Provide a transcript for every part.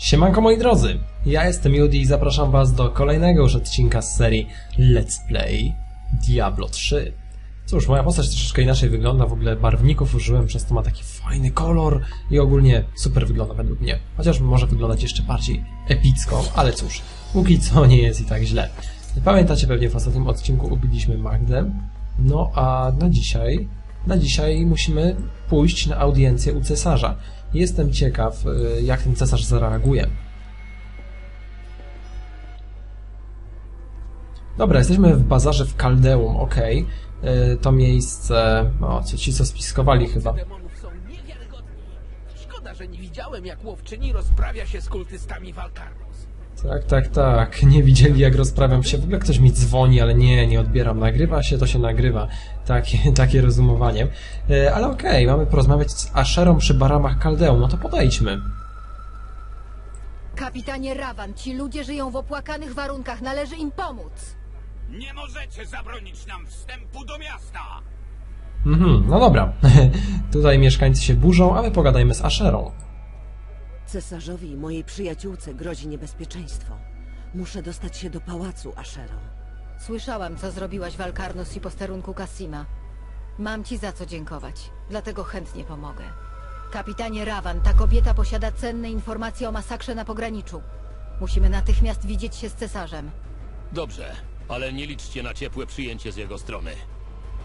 Siemanko moi drodzy, ja jestem Judy i zapraszam was do kolejnego już odcinka z serii Let's Play Diablo 3. Cóż, moja postać troszeczkę inaczej wygląda, w ogóle barwników użyłem, przez to ma taki fajny kolor i ogólnie super wygląda według mnie. Chociaż może wyglądać jeszcze bardziej epicko, ale cóż, póki co nie jest i tak źle. Pamiętacie pewnie w ostatnim odcinku ubiliśmy Magdę, no a na dzisiaj, na dzisiaj musimy pójść na audiencję u cesarza. Jestem ciekaw, y, jak ten cesarz zareaguje. Dobra, jesteśmy w bazarze w Kaldeum. Y, To miejsce... O, ci, co spiskowali chyba. Szkoda, że nie widziałem, jak łowczyni rozprawia się z kultystami. Tak, tak, tak. Nie widzieli jak rozprawiam się. W ogóle ktoś mi dzwoni, ale nie, nie odbieram. Nagrywa się, to się nagrywa. Takie, takie rozumowanie. E, Ale okej, mamy porozmawiać z Asherą przy baramach Kaldeum. No to podejdźmy. Kapitanie Rawan, ci ludzie żyją w opłakanych warunkach, należy im pomóc. Nie możecie zabronić nam wstępu do miasta! Mhm, no dobra. Tutaj mieszkańcy się burzą, a my pogadajmy z Asherą. Cesarzowi i mojej przyjaciółce grozi niebezpieczeństwo. Muszę dostać się do pałacu Ashero. Słyszałam, co zrobiłaś w Alkarnos i posterunku Cassima. Mam ci za co dziękować, dlatego chętnie pomogę. Kapitanie Rawan, ta kobieta posiada cenne informacje o masakrze na pograniczu. Musimy natychmiast widzieć się z cesarzem. Dobrze, ale nie liczcie na ciepłe przyjęcie z jego strony.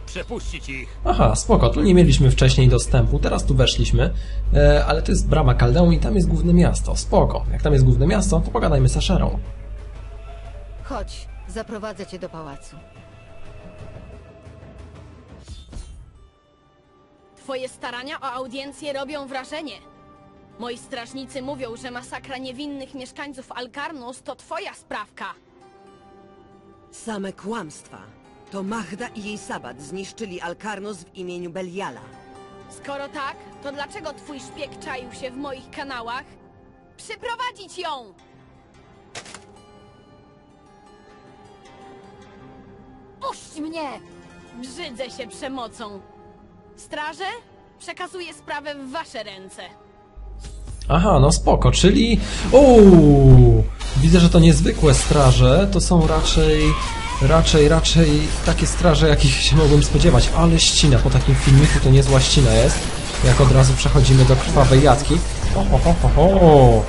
Przepuścić ich! Aha, spoko, tu nie mieliśmy wcześniej dostępu, teraz tu weszliśmy, e, ale to jest brama Kaldeum i tam jest główne miasto. Spoko, jak tam jest główne miasto, to pogadajmy z Asherą. Chodź, zaprowadzę cię do pałacu. Twoje starania o audiencję robią wrażenie. Moi strażnicy mówią, że masakra niewinnych mieszkańców Alkarnus to twoja sprawka. Same kłamstwa. To Mahda i jej sabat zniszczyli Alkarnos w imieniu Beliala. Skoro tak, to dlaczego twój szpieg czaił się w moich kanałach? Przyprowadzić ją! Puść mnie! Brzydzę się przemocą. Straże? Przekazuję sprawę w wasze ręce. Aha, no spoko, czyli... Uuu, widzę, że to niezwykłe straże, to są raczej... Raczej, raczej takie straże, jakich się mogłem spodziewać, ale ścina, po takim filmiku to niezła ścina jest, jak od razu przechodzimy do krwawej jatki. Ho, ho, ho, ho, ho.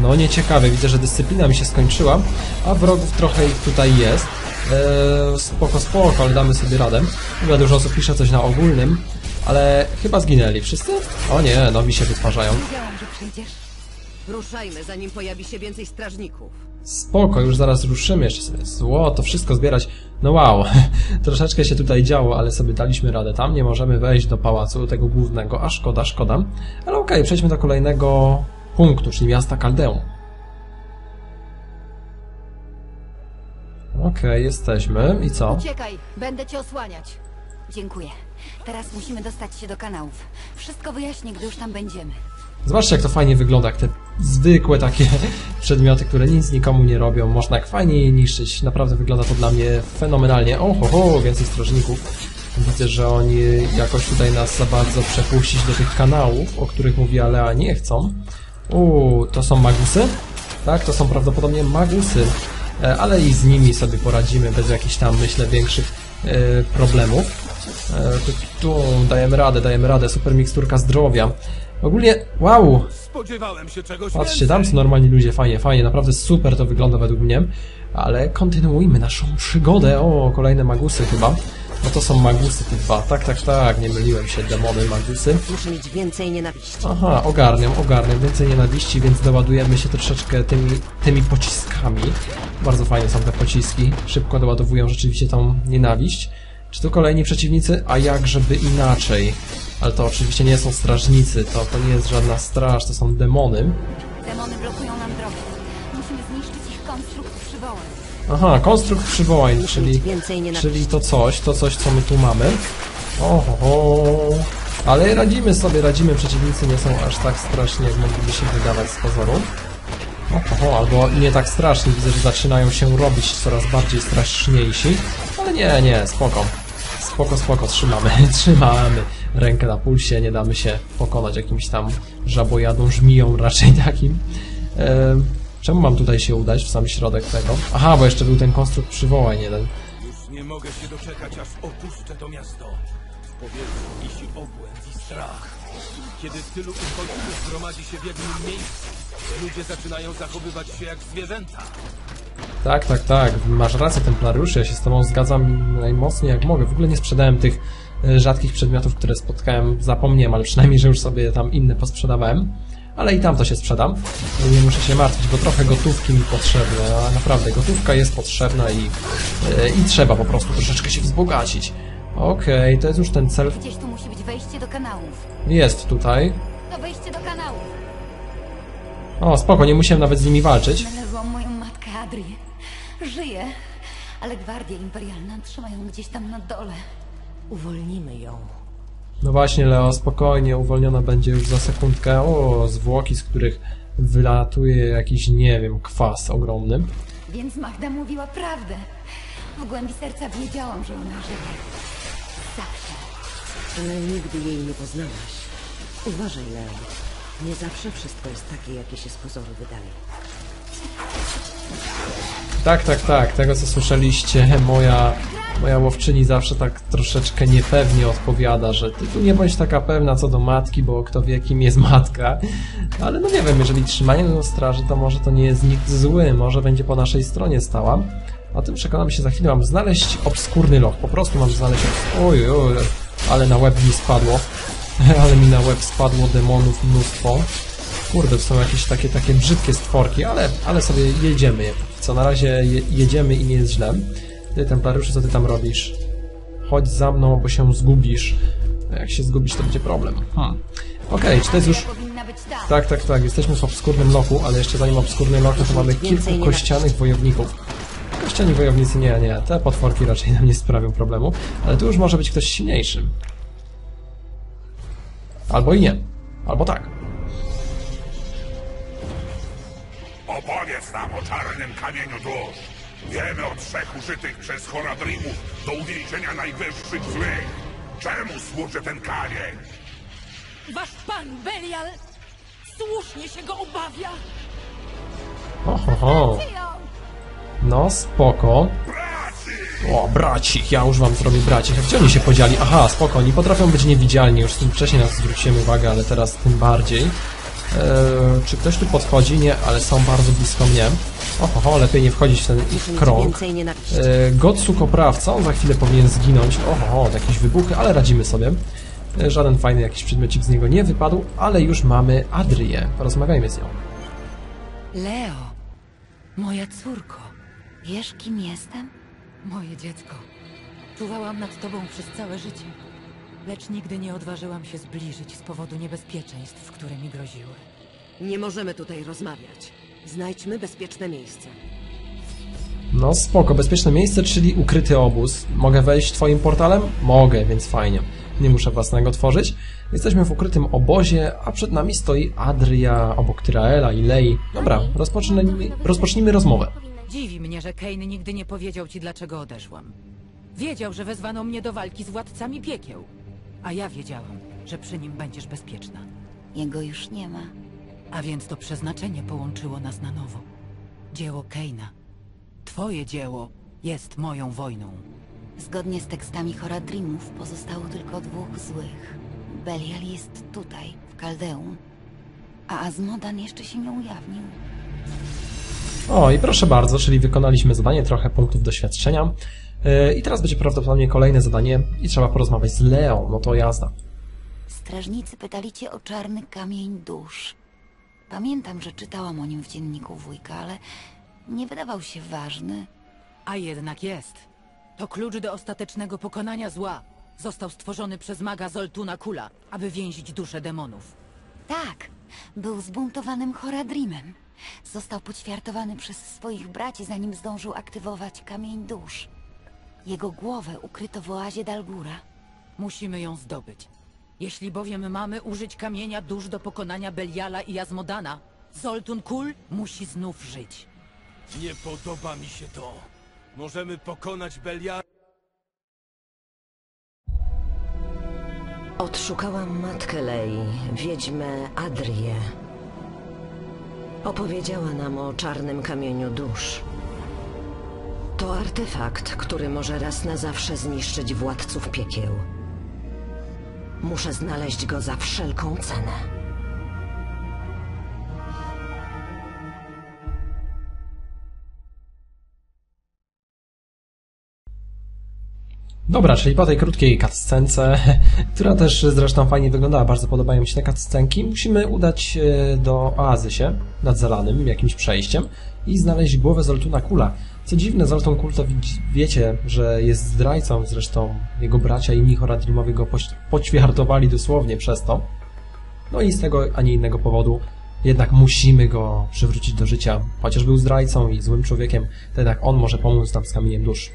No nieciekawe, widzę, że dyscyplina mi się skończyła, a wrogów trochę ich tutaj jest. Eee, spoko, spoko, ale damy sobie radę. Chyba dużo osób pisze coś na ogólnym, ale chyba zginęli. Wszyscy? O nie, nowi się wytwarzają. Wiedziałam, że. Ruszajmy, zanim pojawi się więcej strażników. Spoko, już zaraz ruszymy jeszcze sobie. Zło, to wszystko zbierać. No wow, troszeczkę się tutaj działo, ale sobie daliśmy radę. Tam nie możemy wejść do pałacu, tego głównego, a szkoda, szkoda. Ale okej, przejdźmy do kolejnego punktu, czyli miasta Kaldeum. Okej, jesteśmy. I co? Uciekaj, będę cię osłaniać. Dziękuję. Teraz musimy dostać się do kanałów. Wszystko wyjaśnię, gdy już tam będziemy. Zobaczcie, jak to fajnie wygląda, jak te zwykłe takie przedmioty, które nic nikomu nie robią, można jak fajnie je niszczyć. Naprawdę wygląda to dla mnie fenomenalnie. O, ho, więcej strażników. Widzę, że oni jakoś tutaj nas za bardzo przepuścić do tych kanałów, o których mówi Alea, nie chcą. Uuu, to są magusy? Tak, to są prawdopodobnie magusy. E, Ale i z nimi sobie poradzimy bez jakichś tam, myślę, większych e, problemów. E, tu, tu dajemy radę, dajemy radę, super miksturka zdrowia. Ogólnie, wow, Spodziewałem się czegoś patrzcie, tam są normalni ludzie, fajnie, fajnie, naprawdę super to wygląda według mnie. Ale kontynuujmy naszą przygodę. O, kolejne magusy chyba. No to są magusy te dwa. Tak, tak, tak, nie myliłem się, demony, magusy. Muszę mieć więcej nienawiści. Aha, ogarniam, ogarniam. Więcej nienawiści, więc doładujemy się troszeczkę tymi, tymi pociskami. Bardzo fajne są te pociski. Szybko doładowują rzeczywiście tą nienawiść. Czy tu kolejni przeciwnicy? A jak żeby inaczej? Ale to oczywiście nie są strażnicy, to, to nie jest żadna straż, to są demony. Demony blokują nam drogę. Musimy zniszczyć ich konstrukt przywołań. Aha, konstrukt przywołań, czyli, czyli to coś, to coś, co my tu mamy. Oho, ho. Ale radzimy sobie, radzimy, przeciwnicy nie są aż tak straszni, jak mogliby się wydawać z pozoru. Oho, albo nie tak straszni, widzę, że zaczynają się robić coraz bardziej straszniejsi. Ale nie, nie, spoko. Spoko, spoko, trzymamy, trzymamy rękę na pulsie, nie damy się pokonać jakimś tam żabojadą, żmiją raczej takim. E, czemu mam tutaj się udać, w sam środek tego? Aha, bo jeszcze był ten konstrukt przywołań jeden. Już nie mogę się doczekać, aż opuszczę to miasto. W powietrzu wisi obłęd i strach. Kiedy tylu uchodźców gromadzi się w jednym miejscu, ludzie zaczynają zachowywać się jak zwierzęta. Tak, tak, tak. Masz rację, Templariusz. Ja się z tobą zgadzam najmocniej jak mogę. W ogóle nie sprzedałem tych e, rzadkich przedmiotów, które spotkałem. Zapomniałem, ale przynajmniej, że już sobie tam inne posprzedawałem. Ale i tam to się sprzedam. Nie muszę się martwić, bo trochę gotówki mi potrzebne. A naprawdę, gotówka jest potrzebna i, e, i trzeba po prostu troszeczkę się wzbogacić. Okej, to jest już ten cel. Gdzieś tu musi być wejście do kanałów. Jest tutaj. To wejście do kanałów. O, spoko, nie musiałem nawet z nimi walczyć. Znalazłam moją matkę Adrię. Żyje, ale Gwardia Imperialna trzyma ją gdzieś tam na dole. Uwolnimy ją. No właśnie, Leo, spokojnie, uwolniona będzie już za sekundkę. O, zwłoki, z których wylatuje jakiś, nie wiem, kwas ogromny. Więc Magda mówiła prawdę. W głębi serca wiedziałam, że ona żyje. Zawsze. Ale nigdy jej nie poznałaś. Uważaj, Leo. Nie zawsze wszystko jest takie, jakie się z pozoru wydaje. Tak, tak, tak, tego co słyszeliście, moja, moja łowczyni zawsze tak troszeczkę niepewnie odpowiada, że ty tu nie bądź taka pewna co do matki, bo kto wie kim jest matka. Ale no nie wiem, jeżeli trzymanie do straży, to może to nie jest nikt zły, może będzie po naszej stronie stała. O tym przekonam się za chwilę. Mam znaleźć obskurny loch, po prostu mam znaleźć... Oj, oj, ale na łeb mi spadło. ale mi na łeb spadło demonów mnóstwo. Kurde, to są jakieś takie, takie brzydkie stworki, ale, ale sobie jedziemy je. Co na razie je, jedziemy i nie jest źle. Ty, Templariuszu, co ty tam robisz? Chodź za mną, bo się zgubisz. A Jak się zgubisz, to będzie problem. Hmm. Okej, czy to jest już... Tam. Tak, tak, tak. Jesteśmy w obskurnym lochu, ale jeszcze zanim obskurny loch, to mamy kilku kościanych wojowników. Kościani wojownicy nie, nie. Te potworki raczej nam nie sprawią problemu. Ale tu już może być ktoś silniejszy. Albo i nie. Albo tak. Opowiedz nam o czarnym kamieniu dusz. Wiemy o trzech użytych przez Horadrimów do uwięzienia najwyższych złych. Czemu służy ten kamień? Wasz pan Belial słusznie się go obawia. Ho, ho, ho. No, spoko. O, bracich, ja już wam zrobię bracich. A gdzie oni się podzieli? Aha, spoko, oni potrafią być niewidzialni. Już tym wcześniej nas zwróciłem uwagę, ale teraz tym bardziej. Eee, czy ktoś tu podchodzi? Nie, ale są bardzo blisko mnie. Oho, ho, lepiej nie wchodzić w ten ich krąg. E, Gotsu Koprawca, on za chwilę powinien zginąć. Oho, ho, jakieś wybuchy, ale radzimy sobie. E, Żaden fajny jakiś przedmiocik z niego nie wypadł, ale już mamy Adrię. Porozmawiajmy z nią. Leo, moja córko, Wiesz, kim jestem? moje dziecko. Czuwałam nad tobą przez całe życie, lecz nigdy nie odważyłam się zbliżyć z powodu niebezpieczeństw, które mi groziły. Nie możemy tutaj rozmawiać. Znajdźmy bezpieczne miejsce. No spoko, bezpieczne miejsce, czyli ukryty obóz. Mogę wejść twoim portalem? Mogę, więc fajnie. Nie muszę własnego tworzyć. Jesteśmy w ukrytym obozie, a przed nami stoi Adria, obok Tyraela i Lei. Dobra, rozpocznijmy, rozpocznijmy rozmowę. Dziwi mnie, że Kane nigdy nie powiedział ci, dlaczego odeszłam. Wiedział, że wezwano mnie do walki z władcami piekieł. A ja wiedziałam, że przy nim będziesz bezpieczna. Jego już nie ma. A więc to przeznaczenie połączyło nas na nowo. Dzieło Kane'a. Twoje dzieło jest moją wojną. Zgodnie z tekstami Horadrimów pozostało tylko dwóch złych. Belial jest tutaj, w Kaldeum, a Azmodan jeszcze się nie ujawnił. O, i proszę bardzo, czyli wykonaliśmy zadanie, trochę punktów doświadczenia. Yy, I teraz będzie prawdopodobnie kolejne zadanie i trzeba porozmawiać z Leą. No to jazda. Strażnicy pytali cię o czarny kamień dusz. Pamiętam, że czytałam o nim w dzienniku wujka, ale nie wydawał się ważny. A jednak jest. To klucz do ostatecznego pokonania zła. Został stworzony przez maga Zoltuna Kula, aby więzić dusze demonów. Tak, był zbuntowanym Horadrimem. Został poćwiartowany przez swoich braci, zanim zdążył aktywować kamień dusz. Jego głowę ukryto w oazie Dalgura. Musimy ją zdobyć. Jeśli bowiem mamy użyć kamienia dusz do pokonania Beliala i Azmodana, Zoltun Kul musi znów żyć. Nie podoba mi się to. Możemy pokonać Beliara. Odszukałam matkę Lei, wiedźmę Adrię. Opowiedziała nam o czarnym kamieniu dusz. To artefakt, który może raz na zawsze zniszczyć władców piekieł. Muszę znaleźć go za wszelką cenę. Dobra, czyli po tej krótkiej cutscence, która też zresztą fajnie wyglądała, bardzo podobają mi się te cutscenki, musimy udać się do oazy się nad zalanym, jakimś przejściem i znaleźć głowę Zoltuna Kula. Co dziwne, Zoltun Kul to wiecie, że jest zdrajcą, zresztą jego bracia i inni Horadrimowie go poćwiartowali dosłownie przez to. No i z tego, a nie innego powodu jednak musimy go przywrócić do życia. Chociaż był zdrajcą i złym człowiekiem, to jednak on może pomóc nam z kamieniem dusz.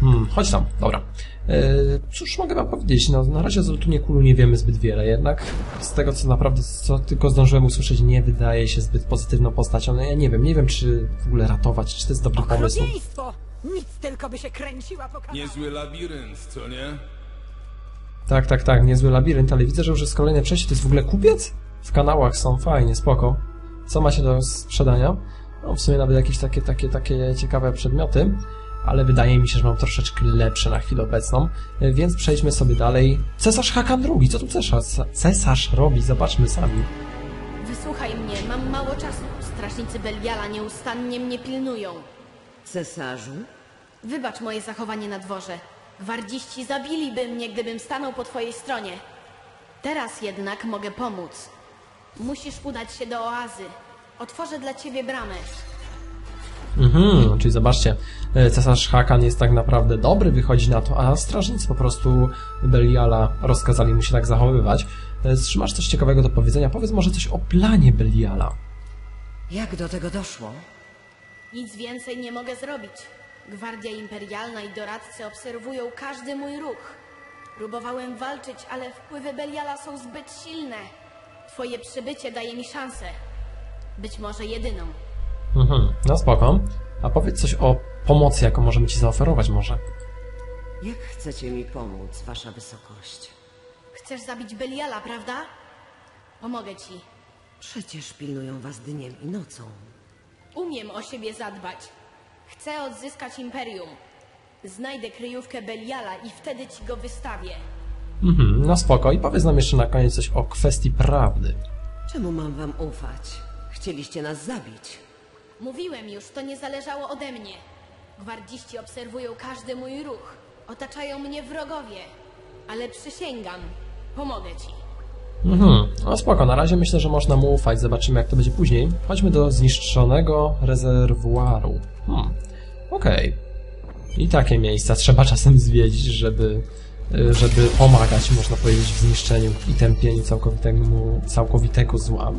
Hmm, chodź tam, dobra. E, cóż mogę wam powiedzieć, no na razie o Zoltunie Kulu nie wiemy zbyt wiele, jednak z tego co naprawdę, co tylko zdążyłem usłyszeć, nie wydaje się zbyt pozytywną postacią. No ja nie wiem, nie wiem czy w ogóle ratować, czy to jest dobry pomysł. Nic tylko by się kręciła po kanałach. Niezły labirynt, co nie? Tak, tak, tak, niezły labirynt, ale widzę, że już jest kolejne przejście. To jest w ogóle kupiec? W kanałach są, fajnie, spoko. Co macie do sprzedania? No, w sumie nawet jakieś takie, takie, takie ciekawe przedmioty, ale wydaje mi się, że mam troszeczkę lepsze na chwilę obecną, E, więc przejdźmy sobie dalej. Cesarz Hakan II, co tu cesarz, cesarz robi? Zobaczmy sami. Wysłuchaj mnie, mam mało czasu. Strażnicy Beliala nieustannie mnie pilnują. Cesarzu? Wybacz moje zachowanie na dworze. Gwardziści zabiliby mnie, gdybym stanął po twojej stronie. Teraz jednak mogę pomóc. Musisz udać się do oazy. Otworzę dla ciebie bramę. Mhm, czyli zobaczcie, e, cesarz Hakan jest tak naprawdę dobry, wychodzi na to, a strażnicy po prostu Beliala rozkazali mu się tak zachowywać. E, Czy masz coś ciekawego do powiedzenia? Powiedz może coś o planie Beliala. Jak do tego doszło? Nic więcej nie mogę zrobić. Gwardia Imperialna i doradcy obserwują każdy mój ruch. Próbowałem walczyć, ale wpływy Beliala są zbyt silne. Twoje przybycie daje mi szansę. Być może jedyną. Mhm, no spoko. A powiedz coś o pomocy, jaką możemy ci zaoferować może. Jak chcecie mi pomóc, wasza wysokość? Chcesz zabić Beliala, prawda? Pomogę ci. Przecież pilnują was dniem i nocą. Umiem o siebie zadbać. Chcę odzyskać Imperium. Znajdę kryjówkę Beliala i wtedy ci go wystawię. Mhm, no spoko. I powiedz nam jeszcze na koniec coś o kwestii prawdy. Czemu mam wam ufać? Chcieliście nas zabić. Mówiłem już, to nie zależało ode mnie. Gwardziści obserwują każdy mój ruch. Otaczają mnie wrogowie. Ale przysięgam, pomogę ci. Mhm, no spoko. Na razie myślę, że można mu ufać. Zobaczymy, jak to będzie później. Chodźmy do zniszczonego rezerwuaru. Hmm, okej. I takie miejsca trzeba czasem zwiedzić, żeby, y, żeby pomagać, można powiedzieć, w zniszczeniu i tępieniu całkowitego zła.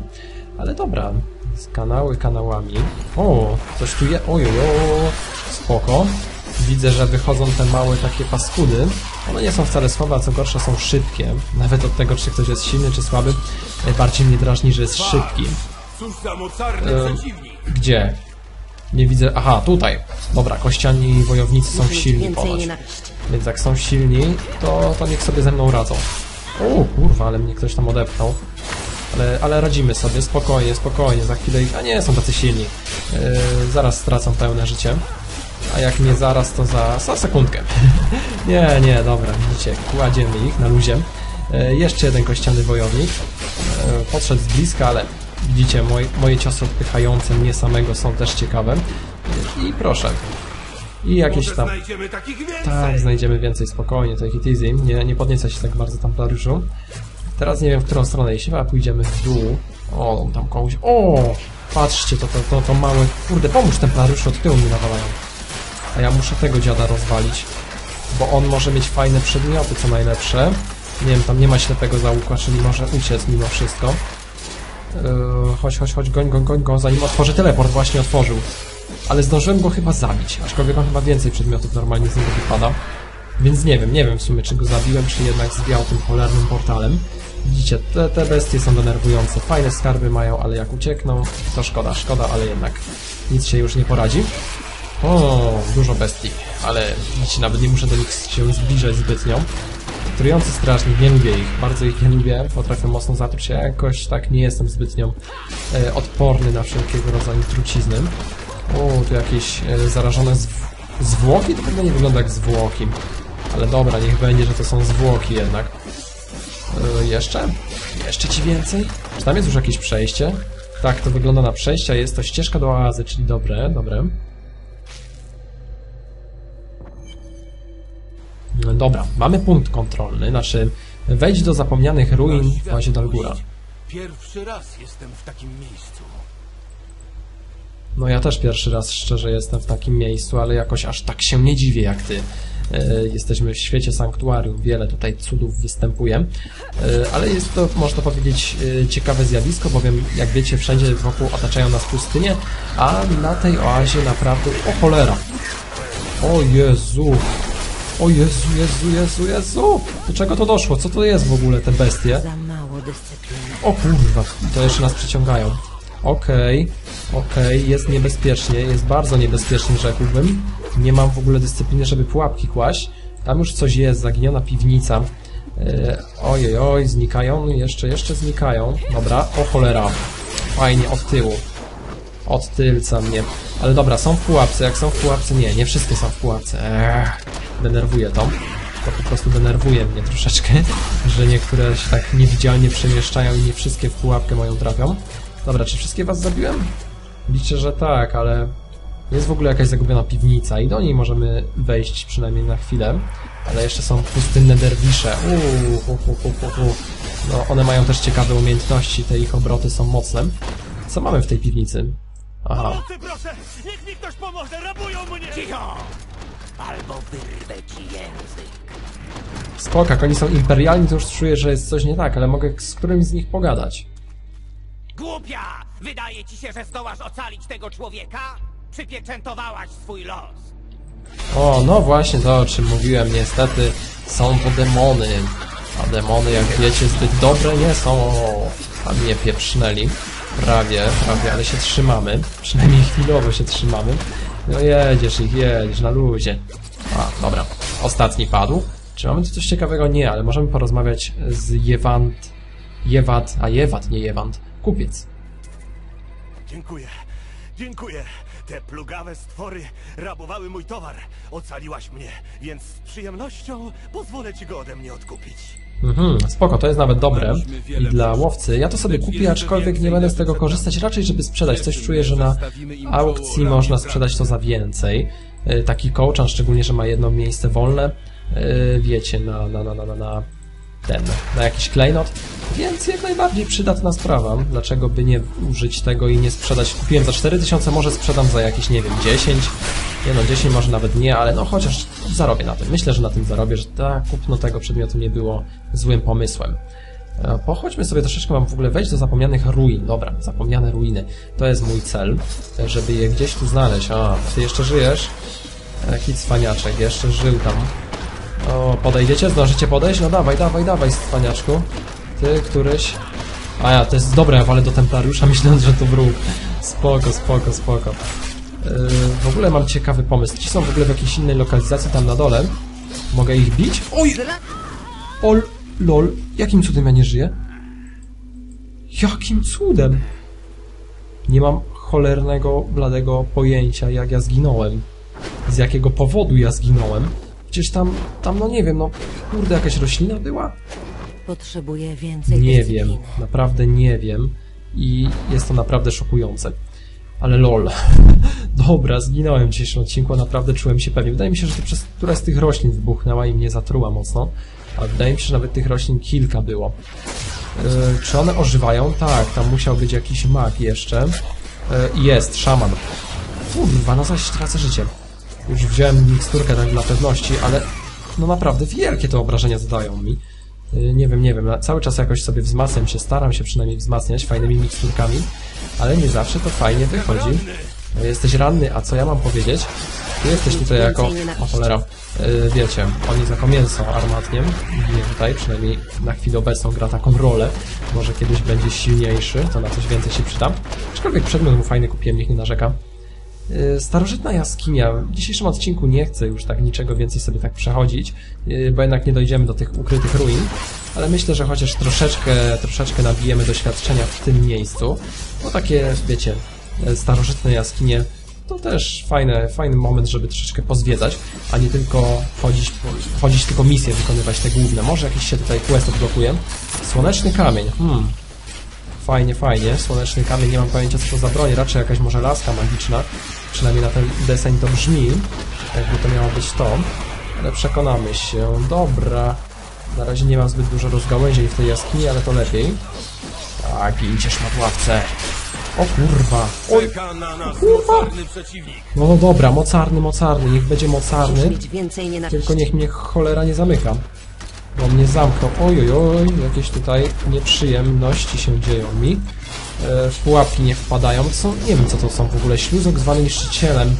Ale dobra, z kanały kanałami. O, coś tu je... Ojojo, spoko. Widzę, że wychodzą te małe takie paskudy. One nie są wcale słabe, a co gorsza są szybkie. Nawet od tego, czy ktoś jest silny, czy słaby, najbardziej mnie drażni, że jest szybki. Cóż za mocarny Em, przeciwnik! Gdzie? Nie widzę... Aha, tutaj. Dobra, kościani wojownicy są silni więcej ponoć. Więc jak są silni, to, to niech sobie ze mną radzą. O kurwa, ale mnie ktoś tam odepchnął. Ale, ale radzimy sobie, spokojnie, spokojnie, za chwilę ich... A nie, są tacy silni. Yy, zaraz stracą pełne życie. A jak nie zaraz, to za, za sekundkę. nie, nie, dobra, widzicie, kładziemy ich na luzie. Yy, jeszcze jeden kościany wojownik. Yy, podszedł z bliska, ale widzicie, moje, moje ciosy odpychające mnie samego są też ciekawe. I proszę. I jakieś tam... znajdziemy! Tak, znajdziemy więcej spokojnie, it easy. Nie, nie podniecaj się tak bardzo templariuszu. Teraz nie wiem, w którą stronę iść, chyba pójdziemy w dół. O, tam komuś... O! Patrzcie, to, to, to, to małe... Kurde, pomóż templariuszu, od tyłu mi nawalają. A ja muszę tego dziada rozwalić. Bo on może mieć fajne przedmioty, co najlepsze. Nie wiem, tam nie ma ślepego załuka, czyli może uciec mimo wszystko. Yy, chodź, chodź, chodź, goń, goń, goń go, zanim otworzy teleport, właśnie otworzył. Ale zdążyłem go chyba zabić, aczkolwiek on chyba więcej przedmiotów normalnie z niego wypada. Więc nie wiem, nie wiem w sumie, czy go zabiłem, czy jednak zwiał tym cholernym portalem. Widzicie, te, te bestie są denerwujące. Fajne skarby mają, ale jak uciekną, to szkoda, szkoda, ale jednak nic się już nie poradzi. O, dużo bestii, ale widzicie, nawet nie muszę do nich się zbliżać zbytnio. Trujący strażnik, nie lubię ich, bardzo ich nie lubię, potrafią mocno zatruć, ja jakoś tak nie jestem zbytnio e, odporny na wszelkiego rodzaju trucizny. O, tu jakieś e, zarażone zw zwłoki? To pewnie nie wygląda jak zwłoki. Ale dobra, niech będzie, że to są zwłoki jednak. E, jeszcze? Jeszcze ci więcej? Czy tam jest już jakieś przejście? Tak, to wygląda na przejście, a jest to ścieżka do oazy, czyli dobre, dobre. No Dobra, mamy punkt kontrolny, znaczy wejdź do zapomnianych ruin w bazie Dalgura. Pierwszy raz jestem w takim miejscu. No ja też pierwszy raz szczerze jestem w takim miejscu, ale jakoś aż tak się nie dziwię jak ty. E, Jesteśmy w świecie sanktuarium, wiele tutaj cudów występuje, E, ale jest to, można powiedzieć, e, ciekawe zjawisko, bowiem jak wiecie, wszędzie wokół otaczają nas pustynie, a na tej oazie naprawdę... O cholera! O Jezu! O Jezu, Jezu, Jezu, Jezu! Do czego to doszło? Co to jest w ogóle, te bestie? Za mało dyscypliny. O kurwa, to jeszcze nas przyciągają. Okej, okej, jest niebezpiecznie, jest bardzo niebezpiecznie, rzekłbym. Nie mam w ogóle dyscypliny, żeby pułapki kłaść. Tam już coś jest, zaginiona piwnica. E, ojej, oj, znikają, jeszcze, jeszcze znikają. Dobra, o cholera. Fajnie, od tyłu. Od tylca mnie. Ale dobra, są w pułapce, jak są w pułapce, nie, nie wszystkie są w pułapce. Ech, denerwuje to. To po prostu denerwuje mnie troszeczkę, że niektóre się tak niewidzialnie przemieszczają i nie wszystkie w pułapkę moją trafią. Dobra, czy wszystkie was zabiłem? Liczę, że tak, ale jest w ogóle jakaś zagubiona piwnica i do niej możemy wejść przynajmniej na chwilę. Ale jeszcze są pustynne derwisze. Uuu, hu, hu, hu, hu, hu. No, one mają też ciekawe umiejętności, te ich obroty są mocne. Co mamy w tej piwnicy? Aha, proszę! Niech mi ktoś pomoże! Rabują mnie! Cicho! Albo wyrwę ci język. spoko, oni są imperialni, to już czuję, że jest coś nie tak, ale mogę z którymś z nich pogadać. Głupia! Wydaje ci się, że zdołasz ocalić tego człowieka? Przypieczętowałaś swój los. O, no właśnie to, o czym mówiłem, niestety są to demony. A demony, jak wiecie, zbyt dobre nie są. O, a mnie pieprznęli. Prawie, prawie, ale się trzymamy. Przynajmniej chwilowo się trzymamy. No jedziesz ich, jedziesz na luzie. A, dobra. Ostatni padł. Czy mamy tu coś ciekawego? Nie, ale możemy porozmawiać z Jewant... Jewat, a Jewat, nie Jewant. Kupiec. Dziękuję. Dziękuję. Te plugawe stwory rabowały mój towar. Ocaliłaś mnie, więc z przyjemnością pozwolę ci go ode mnie odkupić. Mhm, spoko, to jest nawet dobre i dla łowcy. Ja to sobie kupię, aczkolwiek nie będę z tego korzystać, raczej żeby sprzedać. Coś czuję, że na aukcji można sprzedać to za więcej. E, Taki kołczan, szczególnie, że ma jedno miejsce wolne, e, wiecie, na, na, na, na, na, na ten, na jakiś klejnot, więc jak najbardziej przydatna sprawa. Dlaczego by nie użyć tego i nie sprzedać? Kupiłem za 4000, może sprzedam za jakieś, nie wiem, 10. Nie no, 10 może nawet nie, ale no chociaż zarobię na tym. Myślę, że na tym zarobię, że tak, kupno tego przedmiotu nie było złym pomysłem. E, Pochodźmy sobie troszeczkę, mam w ogóle wejść do zapomnianych ruin. Dobra, zapomniane ruiny. To jest mój cel, e, żeby je gdzieś tu znaleźć. A, ty jeszcze żyjesz? Jaki cwaniaczek, jeszcze żył tam. O, podejdziecie? Zdążycie podejść? No dawaj, dawaj, dawaj, cwaniaczku. Ty, któryś... A ja, to jest dobre, ale do Templariusza myśląc, że to wróg. Spoko, spoko, spoko. Yy, w ogóle mam ciekawy pomysł. Ci są w ogóle w jakiejś innej lokalizacji tam na dole. Mogę ich bić? Oj! O, lol. Jakim cudem ja nie żyję? Jakim cudem? Nie mam cholernego, bladego pojęcia, jak ja zginąłem. Z jakiego powodu ja zginąłem. Przecież tam, tam, no nie wiem, no kurde, jakaś roślina była? Potrzebuję więcej Nie dyscypliny. wiem, naprawdę nie wiem i jest to naprawdę szokujące. Ale lol. Dobra, zginąłem w dzisiejszym odcinku, naprawdę czułem się pewnie. Wydaje mi się, że to przez któraś z tych roślin wybuchnęła i mnie zatruła mocno. A wydaje mi się, że nawet tych roślin kilka było. E, czy one ożywają? Tak, tam musiał być jakiś mag jeszcze. E, jest, szaman. Kurwa, no zaś tracę życie. Już wziąłem miksturkę tak dla pewności, ale no naprawdę wielkie te obrażenia zadają mi. Y, Nie wiem, nie wiem, cały czas jakoś sobie wzmacniam się, staram się przynajmniej wzmacniać fajnymi miksturkami, ale nie zawsze to fajnie wychodzi. No, Jesteś ranny, a co ja mam powiedzieć? Ty jesteś tutaj jako... O cholera. Y, Wiecie, on jest jako mięso armatniem. Nie tutaj, przynajmniej na chwilę obecną gra taką rolę. Może kiedyś będzie silniejszy, to na coś więcej się przyda. Aczkolwiek przedmiot mu fajny kupiłem, niech nie narzeka. Yy, Starożytna jaskinia. W dzisiejszym odcinku nie chcę już tak niczego więcej sobie tak przechodzić, yy, bo jednak nie dojdziemy do tych ukrytych ruin, ale myślę, że chociaż troszeczkę, troszeczkę nabijemy doświadczenia w tym miejscu, bo takie, wiecie, yy, starożytne jaskinie to też fajny, fajny moment, żeby troszeczkę pozwiedzać, a nie tylko chodzić, chodzić tylko misje, wykonywać te główne. Może jakiś się tutaj quest odblokuje. Słoneczny kamień, hmm. Fajnie, fajnie. Słoneczny kamień, nie mam pojęcia co to za broń, raczej jakaś może laska magiczna. Przynajmniej na ten deseń to brzmi, jakby to miało być to. Ale przekonamy się. Dobra. Na razie nie mam zbyt dużo rozgałęzień w tej jaskini, ale to lepiej. Tak, gincie szmatławce. O kurwa. Oj, Kurwa. no, no dobra, mocarny, mocarny, niech będzie mocarny. Tylko niech mnie cholera nie zamyka. Bo mnie zamknął. Oj, oj, oj, jakieś tutaj nieprzyjemności się dzieją mi. E, w pułapki nie wpadają. Co? Nie wiem, co to są w ogóle. Śluzok zwany niszczycielem.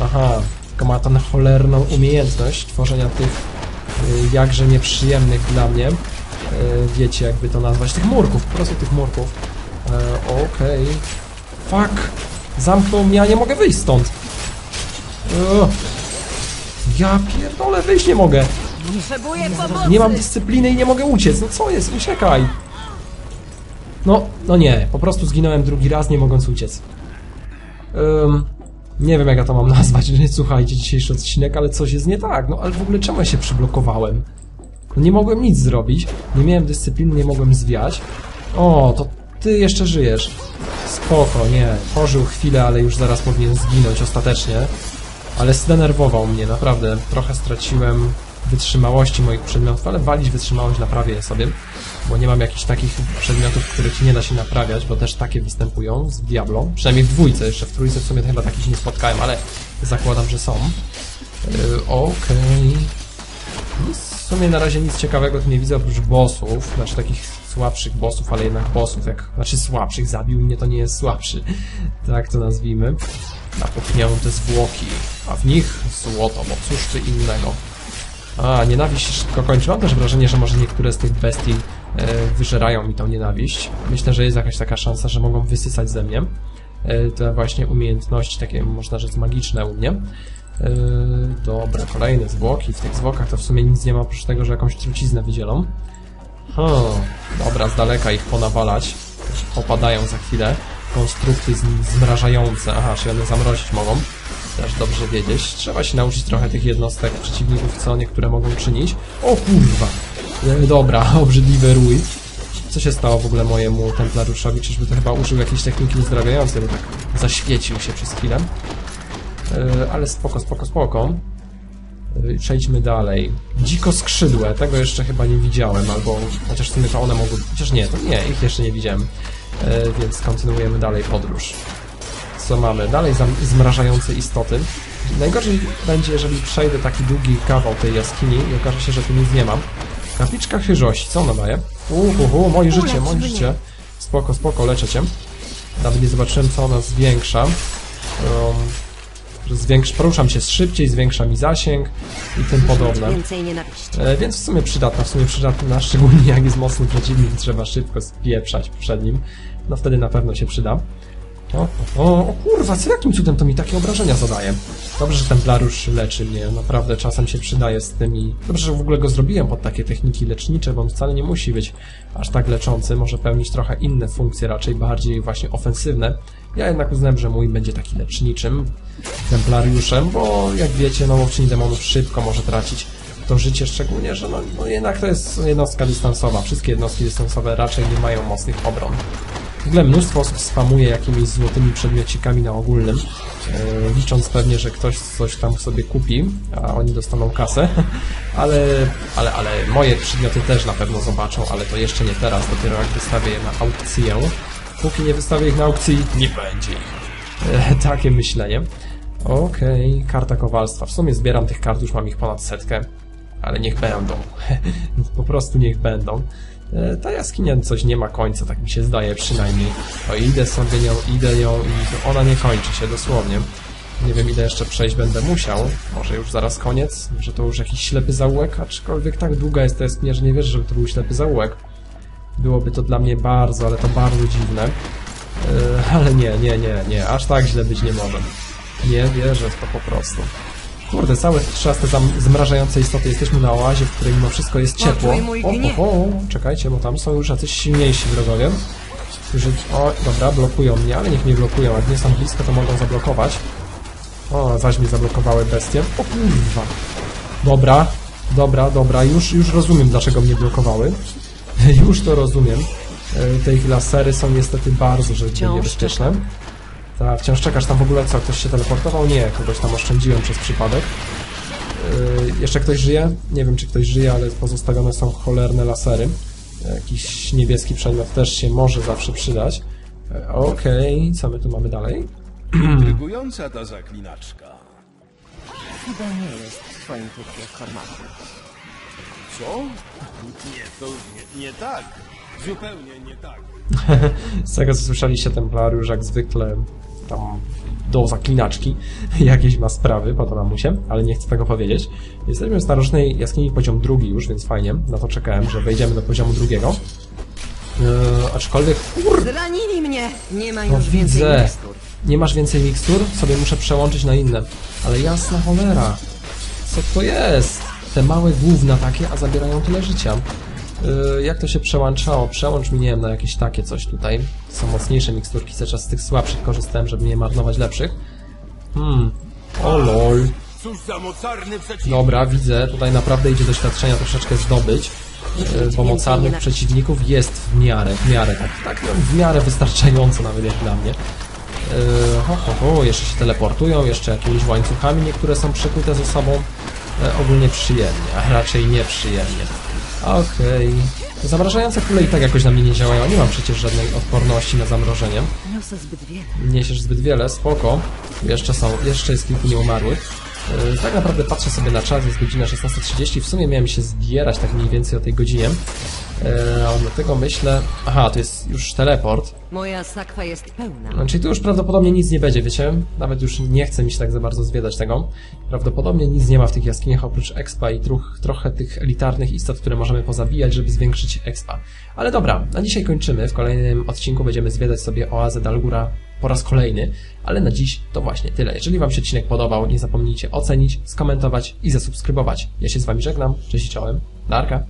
Aha, tylko ma tę cholerną umiejętność tworzenia tych e, jakże nieprzyjemnych dla mnie. E, wiecie, jakby to nazwać. Tych murków, po prostu tych murków. E, Okej. Fuck! Zamknął mnie, a nie mogę wyjść stąd. Ja pierdolę, wyjść nie mogę. Potrzebuję pomocy! Nie mam dyscypliny i nie mogę uciec. No co jest? Uciekaj. No, no nie. Po prostu zginąłem drugi raz, nie mogąc uciec. Ym, nie wiem, jak ja to mam nazwać. Nie słuchajcie dzisiejszy odcinek, ale coś jest nie tak. No, ale w ogóle czemu ja się przyblokowałem? No nie mogłem nic zrobić. Nie miałem dyscypliny, nie mogłem zwiać. O, to ty jeszcze żyjesz. Spoko, nie. Pożył chwilę, ale już zaraz powinien zginąć ostatecznie. Ale zdenerwował mnie, naprawdę. Trochę straciłem wytrzymałości moich przedmiotów, ale walić wytrzymałość naprawię sobie, bo nie mam jakichś takich przedmiotów, których nie da się naprawiać, bo też takie występują z Diablo. Przynajmniej w dwójce, jeszcze w trójce w sumie chyba takich nie spotkałem, ale zakładam, że są. Yy, Okej. Nic, W sumie na razie nic ciekawego tu nie widzę oprócz bossów, znaczy takich słabszych bossów, ale jednak bossów, jak, znaczy słabszych, zabił mnie to nie jest słabszy, tak to nazwijmy. Napuchnięte zwłoki, a w nich złoto, bo cóż ty innego. A, nienawiść się szybko kończy. Mam też wrażenie, że może niektóre z tych bestii e, wyżerają mi tą nienawiść. Myślę, że jest jakaś taka szansa, że mogą wysysać ze mnie. E, te właśnie umiejętności, takie można rzec magiczne u mnie. E, dobra, kolejne zwłoki. W tych zwłokach to w sumie nic nie ma, oprócz tego, że jakąś truciznę wydzielą. Hmm, dobra, z daleka ich ponawalać. Opadają za chwilę. Konstrukty zmrażające. Aha, czyli one zamrozić mogą. Też dobrze wiedzieć. Trzeba się nauczyć trochę tych jednostek przeciwników, co niektóre mogą czynić. O kurwa! E, dobra, obrzydliwy rój. Co się stało w ogóle mojemu templariuszowi? Czyżby to chyba użył jakiejś techniki uzdrawiającej, bo tak zaświecił się przez chwilę. E, ale spoko, spoko, spoko. E, Przejdźmy dalej. Dziko skrzydłe, tego jeszcze chyba nie widziałem, albo chociaż w sumie to one mogą... Chociaż nie, to nie, ich jeszcze nie widziałem. E, więc kontynuujemy dalej podróż. Co mamy? Dalej zmrażające istoty. Najgorzej będzie, jeżeli przejdę taki długi kawał tej jaskini i okaże się, że tu nic nie mam. Kapliczka chyżości, co ona daje? Uhuhu, moje życie, moje życie. Spoko, spoko, leczę cię. Nawet nie zobaczyłem, co ona zwiększa. Zwiększ, poruszam się szybciej, zwiększa mi zasięg i tym podobne. E, więc w sumie przydatna, w sumie przydatna, szczególnie jak jest mocny przeciwnik, trzeba szybko spieprzać przed nim. No wtedy na pewno się przyda. O, o, o kurwa, co jakim cudem to mi takie obrażenia zadaje? Dobrze, że Templariusz leczy mnie, naprawdę czasem się przydaje z tymi... Dobrze, że w ogóle go zrobiłem pod takie techniki lecznicze, bo on wcale nie musi być aż tak leczący, może pełnić trochę inne funkcje, raczej bardziej właśnie ofensywne. Ja jednak uznałem, że mój będzie taki leczniczym Templariuszem, bo jak wiecie, no łowczyni demonów szybko może tracić to życie, szczególnie, że no, no jednak to jest jednostka dystansowa. Wszystkie jednostki dystansowe raczej nie mają mocnych obron. W ogóle mnóstwo osób spamuje jakimiś złotymi przedmiocikami na ogólnym, e, licząc pewnie, że ktoś coś tam sobie kupi, a oni dostaną kasę, ale, ale, ale moje przedmioty też na pewno zobaczą, ale to jeszcze nie teraz, dopiero jak wystawię je na aukcję. Póki nie wystawię ich na aukcji, nie będzie ich. E, takie myślenie. Okej, karta kowalstwa. W sumie zbieram tych kart, już mam ich ponad setkę, ale niech będą. po prostu niech będą. E, Ta jaskinia coś nie ma końca, tak mi się zdaje przynajmniej. O, idę sobie nią, idę ją i ona nie kończy się dosłownie. Nie wiem ile jeszcze przejść będę musiał. Może już zaraz koniec? Może to już jakiś ślepy zaułek? Aczkolwiek tak długa jest ta jaskinia, że nie wierzę, żeby to był ślepy zaułek. Byłoby to dla mnie bardzo, ale to bardzo dziwne. E, ale nie, nie, nie, nie. Aż tak źle być nie może. Nie wierzę w to po prostu. Kurde, całe czas te zam- zmrażające istoty. Jesteśmy na oazie, w której mimo wszystko jest ciepło. O, o, o, czekajcie, bo tam są już jacyś silniejsi wrogowie. Którzy... O, dobra, blokują mnie, ale niech mnie blokują. Jak nie są blisko, to mogą zablokować. O, zaś mnie zablokowały bestie. O kurwa. Dobra, dobra, dobra. Już, już rozumiem, dlaczego mnie blokowały. już to rozumiem. E, Te ich lasery są niestety bardzo że Wciąż niebezpieczne. Tak, wciąż czekasz tam w ogóle co? Ktoś się teleportował? Nie, kogoś tam oszczędziłem przez przypadek. Yy, jeszcze ktoś żyje? Nie wiem, czy ktoś żyje, ale pozostawione są cholerne lasery. Jakiś niebieski przedmiot też się może zawsze przydać. E, Okej, co my tu mamy dalej? Intrygująca ta zaklinaczka. Chyba nie jest w twoim Kormaku. Co? Nie, to nie, nie tak. Zupełnie nie tak. Z tego co słyszeliście, Templariusz jak zwykle tam do zaklinaczki jakieś ma sprawy po to lamusie, ale nie chcę tego powiedzieć. Jesteśmy w starożytnej jaskini poziom drugi już, więc fajnie. Na to czekałem, że wejdziemy do poziomu drugiego. Eee, aczkolwiek, kur... Zranili mnie! Nie ma No już więcej widzę. mikstur. Nie masz więcej mikstur? Sobie muszę przełączyć na inne. Ale jasna cholera. Co to jest? Te małe główna takie, a zabierają tyle życia. Yy, jak to się przełączało? Przełącz mi, nie wiem, na jakieś takie coś tutaj. Są mocniejsze miksturki, cały czas z tych słabszych korzystałem, żeby nie marnować lepszych. Hmm. O lol. Dobra, widzę. Tutaj naprawdę idzie doświadczenia troszeczkę zdobyć. Yy, Bo mocarnych przeciwników jest w miarę, w miarę, tak, tak no, w miarę wystarczająco nawet jak dla mnie. Yy, ho, ho, ho, jeszcze się teleportują, jeszcze jakimiś łańcuchami niektóre są przykute ze sobą. E, ogólnie przyjemnie, a raczej nieprzyjemnie. Okej. Zamrażające kule i tak jakoś na mnie nie działają. Nie mam przecież żadnej odporności na zamrożenie. Niosę zbyt wiele. Niesiesz zbyt wiele, spoko. Jeszcze są, jeszcze jest kilku nieumarłych. Yy, tak naprawdę patrzę sobie na czas, jest godzina 16.30. W sumie miałem się zbierać tak mniej więcej o tej godzinie. A dlatego myślę... Aha, to jest już teleport. Moja sakwa jest pełna. Czyli tu już prawdopodobnie nic nie będzie, wiecie? Nawet już nie chce mi się tak za bardzo zwiedzać tego. Prawdopodobnie nic nie ma w tych jaskiniach oprócz expa i truch, trochę tych elitarnych istot, które możemy pozabijać, żeby zwiększyć expa. Ale dobra, na dzisiaj kończymy. W kolejnym odcinku będziemy zwiedzać sobie oazę Dalgura po raz kolejny, ale na dziś to właśnie tyle. Jeżeli Wam się odcinek podobał, nie zapomnijcie ocenić, skomentować i zasubskrybować. Ja się z Wami żegnam. Cześć i czołem. Darka.